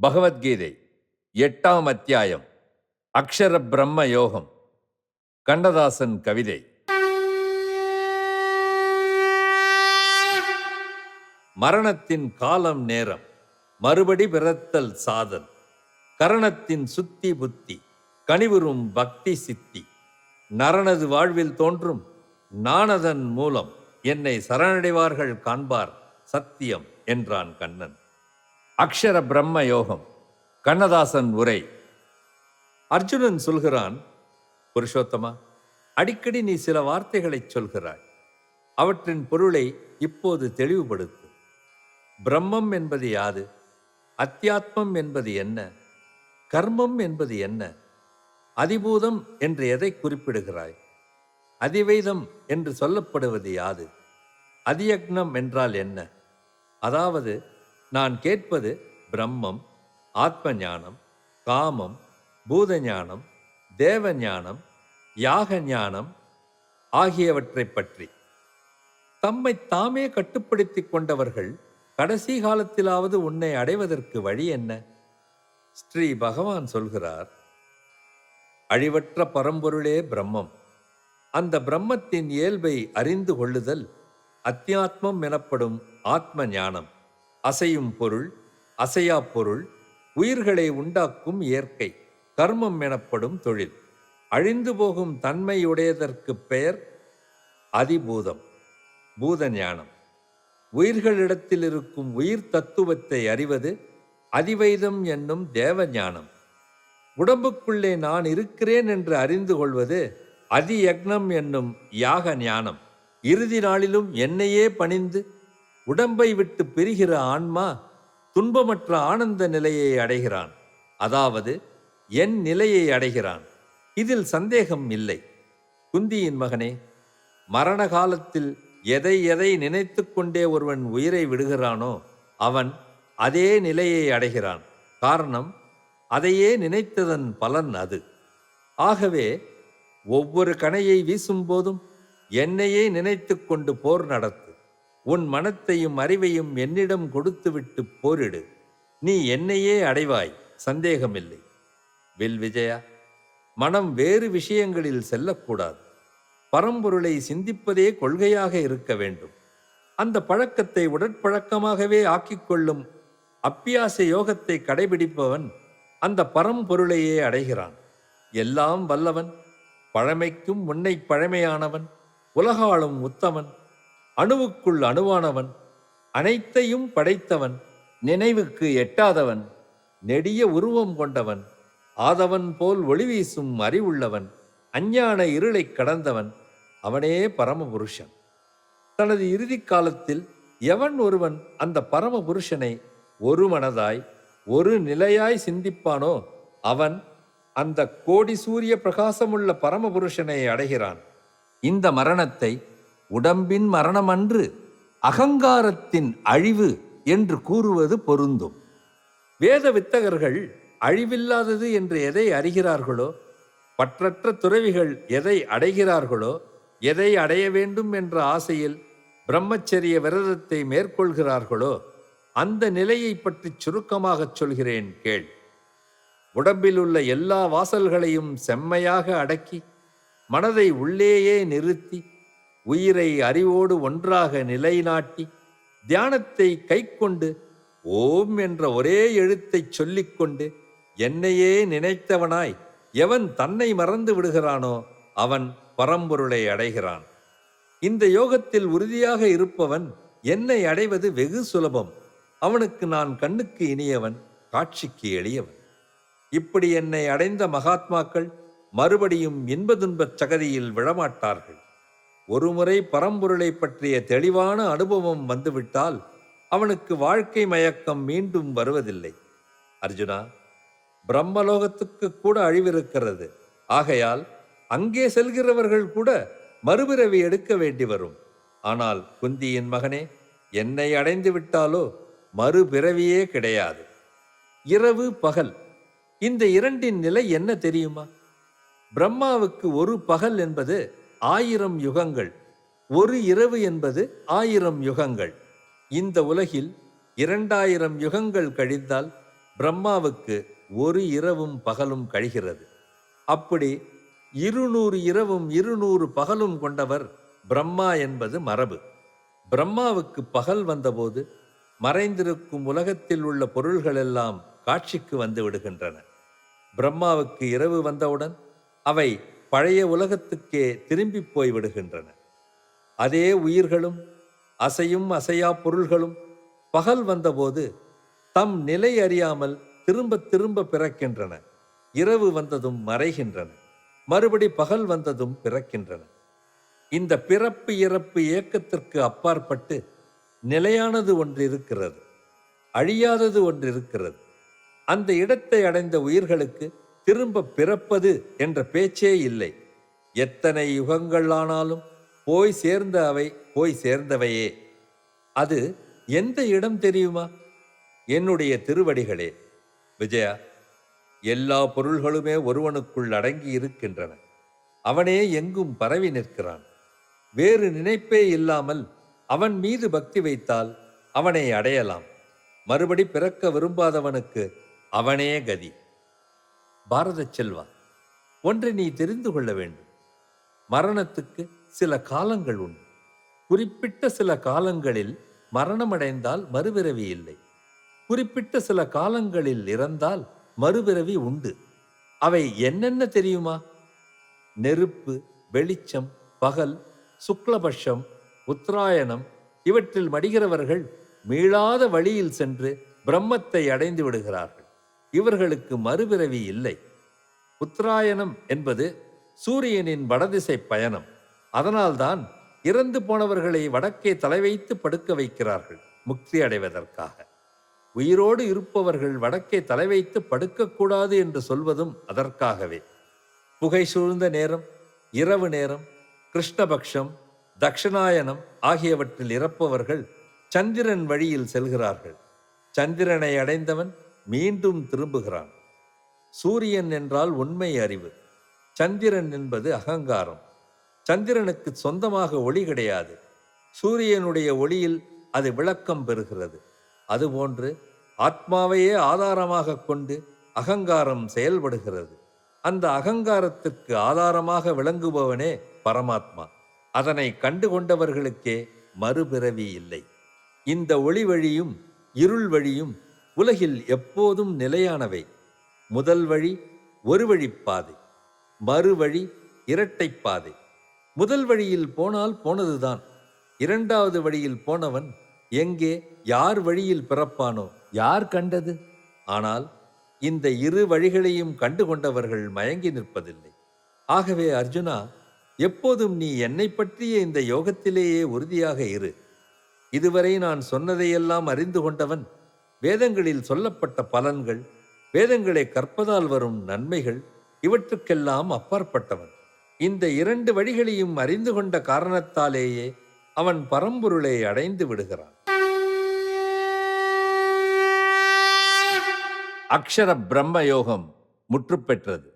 பகவத்கீதை எட்டாம் அத்தியாயம் அக்ஷர பிரம்ம யோகம் கண்ணதாசன் கவிதை. மரணத்தின் காலம் நேரம் மறுபடி பிறத்தல் சாதல் கரணத்தின் சுத்தி புத்தி கனிவுறும் பக்தி சித்தி நரனது வாழ்வில் தோன்றும் நானதன் மூலம் என்னை சரணடைவார்கள் காண்பார் சத்தியம் என்றான் கண்ணன். அக்ஷர பிரம்ம யோகம் கண்ணதாசன் உரை. அர்ஜுனன் சொல்கிறான் புருஷோத்தமா அடிக்கடி நீ சில வார்த்தைகளை சொல்கிறாய். அவற்றின் பொருளை இப்போது தெளிவுபடுத்து. பிரம்மம் என்பது யாது? அத்தியாத்மம் என்பது என்ன? கர்மம் என்பது என்ன? அதிபூதம் என்று எதை குறிப்பிடுகிறாய்? அதிவைதம் என்று சொல்லப்படுவது யாது? அதியக்னம் என்றால் என்ன? அதாவது நான் கேட்பது பிரம்மம் ஆத்ம ஞானம் காமம் பூத ஞானம் தேவ ஞானம் யாக ஞானம் ஆகியவற்றைப் பற்றி. தம்மை தாமே கட்டுப்படுத்தி கொண்டவர்கள் கடைசி காலத்திலாவது உன்னை அடைவதற்கு வழி என்ன? ஸ்ரீ பகவான் சொல்கிறார் அழிவற்ற பரம்பொருளே பிரம்மம். அந்த பிரம்மத்தின் இயல்பை அறிந்து கொள்ளுதல் அத்தியாத்மம் எனப்படும் ஆத்ம ஞானம் அசையும் பொருள் அசையா பொருள் உயிர்களை உண்டாக்கும் இயற்கை கர்மம் எனப்படும் தொழில். அழிந்து போகும் தன்மையுடையதற்கு பெயர் அதிபூதம் பூத ஞானம் உயிர்களிடத்தில் இருக்கும் உயிர் தத்துவத்தை அறிவது அதிவைதம் என்னும் தேவ ஞானம் உடம்புக்குள்ளே நான் இருக்கிறேன் என்று அறிந்து கொள்வது அதியக்னம் என்னும் யாக ஞானம். இறுதி நாளிலும் என்னையே பணிந்து உடம்பை விட்டு பிரிகிற ஆன்மா துன்பமற்ற ஆனந்த நிலையை அடைகிறான். அதாவது என் நிலையை அடைகிறான். இதில் சந்தேகம் இல்லை. குந்தியின் மகனே மரண காலத்தில் எதை எதை நினைத்து கொண்டே ஒருவன் உயிரை விடுகிறானோ அவன் அதே நிலையை அடைகிறான். காரணம் அதையே நினைத்ததன் பலன் அது. ஆகவே ஒவ்வொரு கணையை வீசும்போதும் என்னையே நினைத்து கொண்டு போர் நடத்து. உன் மனத்தையும் அறிவையும் என்னிடம் கொடுத்துவிட்டு போரிடு. நீ என்னையே அடைவாய் சந்தேகமில்லை. வில் விஜயா மனம் வேறு விஷயங்களில் செல்லக்கூடாது. பரம்பொருளை சிந்திப்பதே கொள்கையாக இருக்க வேண்டும். அந்த பழக்கத்தை உடற்பழக்கமாகவே ஆக்கிக் கொள்ளும் அப்பியாச யோகத்தை கடைபிடிப்பவன் அந்த பரம்பொருளையே அடைகிறான். எல்லாம் வல்லவன் பழமைக்கும் முன்னை பழமையானவன் உலகாளும் உத்தமன். அணுவுக்குள் அணுவானவன் அனைத்தையும் படைத்தவன் நினைவுக்கு எட்டாதவன் நெடிய உருவம் கொண்டவன் ஆதவன் போல் ஒளி வீசும் அறிவுள்ளவன் அஞ்ஞான இருளைக் கடந்தவன் அவனே பரமபுருஷன். தனது இறுதி காலத்தில் எவன் ஒருவன் அந்த பரமபுருஷனை ஒரு மனதாய் ஒரு நிலையாய் சிந்திப்பானோ அவன் அந்த கோடி சூரிய பிரகாசமுள்ள பரமபுருஷனை அடைகிறான். இந்த மரணத்தை உடம்பின் மரணமன்று அகங்காரத்தின் அழிவு என்று கூறுவது பொருந்தும். வேத வித்தகர்கள் அழிவில்லாதது என்று எதை அறிகிறார்களோ பற்றற்ற துறவிகள் எதை அடைகிறார்களோ எதை அடைய வேண்டும் என்ற ஆசையில் பிரம்மச்சரிய விரதத்தை மேற்கொள்கிறார்களோ அந்த நிலையை பற்றி சுருக்கமாகச் சொல்கிறேன் கேள். உடம்பில் உள்ள எல்லா வாசல்களையும் செம்மையாக அடக்கி மனதை உள்ளேயே நிறுத்தி உயிரை அறிவோடு ஒன்றாக நிலைநாட்டி தியானத்தை கைக்கொண்டு ஓம் என்ற ஒரே எழுத்தைச் சொல்லிக்கொண்டு என்னையே நினைத்தவனாய் எவன் தன்னை மறந்து விடுகிறானோ அவன் பரம்பொருளை அடைகிறான். இந்த யோகத்தில் உறுதியாக இருப்பவன் என்னை அடைவது வெகு சுலபம். அவனுக்கு நான் கண்ணுக்கு இனியவன் காட்சிக்கு எளியவன். இப்படி என்னை அடைந்த மகாத்மாக்கள் மறுபடியும் இன்பதுன்பச் சகதியில் விழமாட்டார்கள். ஒருமுறை பரம்பொருளை பற்றிய தெளிவான அனுபவம் வந்துவிட்டால் அவனுக்கு வாழ்க்கை மயக்கம் மீண்டும் வருவதில்லை. அர்ஜுனா பிரம்மலோகத்துக்கு கூட அழிவிருக்கிறது. ஆகையால் அங்கே செல்கிறவர்கள் கூட மறுபிறவி எடுக்க வேண்டி வரும். ஆனால் குந்தியின் மகனே என்னை அடைந்து விட்டாலோ மறுபிறவியே கிடையாது. இரவு பகல். இந்த இரண்டின் நிலை என்ன தெரியுமா? பிரம்மாவுக்கு ஒரு பகல் என்பது ஆயிரம் யுகங்கள். ஒரு இரவு என்பது ஆயிரம் யுகங்கள். இந்த உலகில் இரண்டாயிரம் யுகங்கள் கழிந்தால் பிரம்மாவுக்கு ஒரு இரவும் பகலும் கழிகிறது. அப்படி இருநூறு இரவும் இருநூறு பகலும் கொண்டவர் பிரம்மா என்பது மரபு. பிரம்மாவுக்கு பகல் வந்தபோது மறைந்திருக்கும் உலகத்தில் உள்ள பொருள்களெல்லாம் காட்சிக்கு வந்து விடுகின்றன. பிரம்மாவுக்கு இரவு வந்தவுடன் அவை பழைய உலகத்துக்கே திரும்பி போய் விடுகின்றன. அதே உயிர்களும் அசையும் அசையா பொருள்களும் பகல் வந்தபோது தம் நிலை அறியாமல் திரும்ப திரும்ப பிறக்கின்றன. இரவு வந்ததும் மறைகின்றன. மறுபடி பகல் வந்ததும் பிறக்கின்றன. இந்த பிறப்பு இறப்பு இயக்கத்திற்கு அப்பாற்பட்டு நிலையானது ஒன்று இருக்கிறது அழியாதது ஒன்று இருக்கிறது அந்த இடத்தை அடைந்த உயிர்களுக்கு திரும்ப பிறப்பது என்ற பேச்சே இல்லை. எத்தனை யுகங்கள் ஆனாலும் போய் சேர்ந்த அவை போய் சேர்ந்தவையே. அது எந்த இடம் தெரியுமா? என்னுடைய திருவடிகளே. விஜயா எல்லா பொருள்களுமே ஒருவனுக்குள் அடங்கி இருக்கின்றன. அவனே எங்கும் பரவி நிற்கிறான். வேறு நினைப்பே இல்லாமல் அவன் மீது பக்தி வைத்தால் அவனை அடையலாம். மறுபடி பிறக்க விரும்பாதவனுக்கு அவனே கதி. பாரத செல்வா ஒன்றை நீ தெரிந்து கொள்ள வேண்டும். மரணத்துக்கு சில காலங்கள் உண்டு. குறிப்பிட்ட சில காலங்களில் மரணமடைந்தால் மறுபிறவி இல்லை. குறிப்பிட்ட சில காலங்களில் இறந்தால் மறுபிறவி உண்டு. அவை என்னென்ன தெரியுமா? நெருப்பு வெளிச்சம் பகல் சுக்லபட்சம் உத்தராயணம் இவற்றில் மடிகிறவர்கள் மீளாத வழியில் சென்று பிரம்மத்தை அடைந்து விடுகிறார்கள். இவர்களுக்கு மறுபிறவி இல்லை. உத்தராயணம் என்பது சூரியனின் வடதிசை பயணம். அதனால்தான் இறந்து போனவர்களை வடக்கே தலை வைத்து படுக்க வைக்கிறார்கள் முக்தி அடைவதற்காக. உயிரோடு இருப்பவர்கள் வடக்கே தலை வைத்து படுக்கக்கூடாது என்று சொல்வதும் அதற்காகவே. புகை சூழ்ந்த நேரம் இரவு நேரம் கிருஷ்ணபக்ஷம் தக்ஷணாயனம் ஆகியவற்றில் இறப்பவர்கள் சந்திரன் வழியில் செல்கிறார்கள். சந்திரனை அடைந்தவன் மீண்டும் திரும்புகிறான். சூரியன் என்றால் உண்மை அறிவு. சந்திரன் என்பது அகங்காரம். சந்திரனுக்கு சொந்தமாக ஒளி கிடையாது. சூரியனுடைய ஒளியில் அது விளக்கம் பெறுகிறது. அதுபோன்று ஆத்மாவையே ஆதாரமாக கொண்டு அகங்காரம் செயல்படுகிறது. அந்த அகங்காரத்திற்கு ஆதாரமாக விளங்குபவனே பரமாத்மா. அதனை கண்டு கொண்டவர்களுக்கே மறுபிறவி இல்லை. இந்த ஒளி வழியும் இருள் வழியும் உலகில் எப்போதும் நிலையானவை. முதல் வழி ஒரு வழிப்பாதை மறுவழி இரட்டைப் பாதை. முதல் வழியில் போனால் போனதுதான் இரண்டாவது வழியில் போனவன் எங்கே யார் வழியில் பிறப்பானோ யார் கண்டது? ஆனால் இந்த இரு வழிகளையும் கண்டு கொண்டவர்கள் மயங்கி நிற்பதில்லை. ஆகவே அர்ஜுனா எப்போதும் நீ என்னை பற்றிய இந்த யோகத்திலேயே உறுதியாக இரு. இதுவரை நான் சொன்னதையெல்லாம் அறிந்து கொண்டவன் வேதங்களில் சொல்லப்பட்ட பலன்கள் வேதங்களை கற்பதால் வரும் நன்மைகள் இவற்றுக்கெல்லாம் அப்பாற்பட்டவன். இந்த இரண்டு வழிகளையும் அறிந்து கொண்ட காரணத்தாலேயே அவன் பரம்பொருளை அடைந்து விடுகிறான். அக்ஷர பிரம்ம யோகம் முற்றுப்பெற்றது.